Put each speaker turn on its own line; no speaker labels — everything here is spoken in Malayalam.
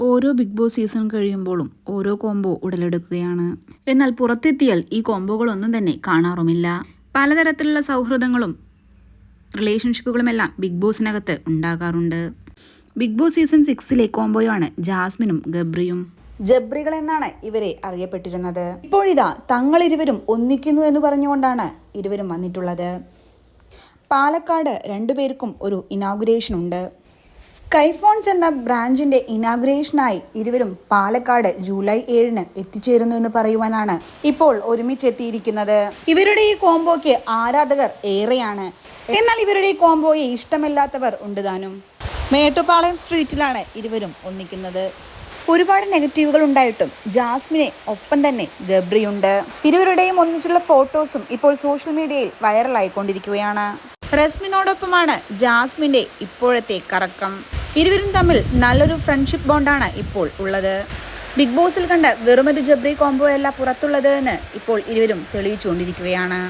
ഓരോ ബിഗ് ബോസ് സീസൺ കഴിയുമ്പോഴും ഓരോ കോംബോ ഉടലെടുക്കുകയാണ്. എന്നാൽ പുറത്തെത്തിയാൽ ഈ കോംബോകളൊന്നും തന്നെ കാണാറുമില്ല. പലതരത്തിലുള്ള സൗഹൃദങ്ങളും റിലേഷൻഷിപ്പുകളുമെല്ലാം ബിഗ് ബോസിനകത്ത് ഉണ്ടാകാറുണ്ട്. ബിഗ് ബോസ് സീസൺ സിക്സിലെ കോംബോയാണ് ജാസ്മിനും ഗബ്രിയും. ജബ്രികൾ എന്നാണ് ഇവരെ അറിയപ്പെട്ടിരുന്നത്. ഇപ്പോഴിതാ തങ്ങൾ ഇരുവരും ഒന്നിക്കുന്നു എന്ന് പറഞ്ഞുകൊണ്ടാണ് ഇരുവരും വന്നിട്ടുള്ളത്. പാലക്കാട് രണ്ടുപേർക്കും ഒരു ഇനാഗുറേഷൻ ഉണ്ട് സ്കൈഫോൺസ് എന്ന ബ്രാഞ്ചിന്റെ ഇനാഗുറേഷനായി ഇരുവരും പാലക്കാട് ജൂലൈ ഏഴിന് എത്തിച്ചേരുന്നു എന്ന് പറയുവാനാണ് ഇപ്പോൾ ഒരുമിച്ചെത്തിയിരിക്കുന്നത്. ഇവരുടെ ഈ കോംബോയ്ക്ക് ആരാധകർ ഏറെയാണ്. എന്നാൽ ഇവരുടെ ഈ കോംബോയെ ഇഷ്ടമില്ലാത്തവർ ഉണ്ട് താനും മേട്ടുപാളയം സ്ട്രീറ്റിലാണ് ഇരുവരും ഒന്നിക്കുന്നത്. ഒരുപാട് നെഗറ്റീവുകൾ ഉണ്ടായിട്ടും ജാസ്മിനെ ഒപ്പം തന്നെ ഗബ്രിയുണ്ട്. ഇരുവരുടെയും ഒന്നിച്ചുള്ള ഫോട്ടോസും ഇപ്പോൾ സോഷ്യൽ മീഡിയയിൽ വൈറലായിക്കൊണ്ടിരിക്കുകയാണ്. റസ്മിനോടൊപ്പമാണ് ജാസ്മിന്റെ ഇപ്പോഴത്തെ കറക്കം. ഇരുവരും തമ്മിൽ നല്ലൊരു ഫ്രണ്ട്ഷിപ്പ് ബോണ്ടാണ് ഇപ്പോൾ ഉള്ളത്. ബിഗ് ബോസിൽ കണ്ട വെറുമൊരു ജബ്രി കോംബോ അല്ല പുറത്തുള്ളത് എന്ന് ഇപ്പോൾ ഇരുവരും തെളിയിച്ചുകൊണ്ടിരിക്കുകയാണ്.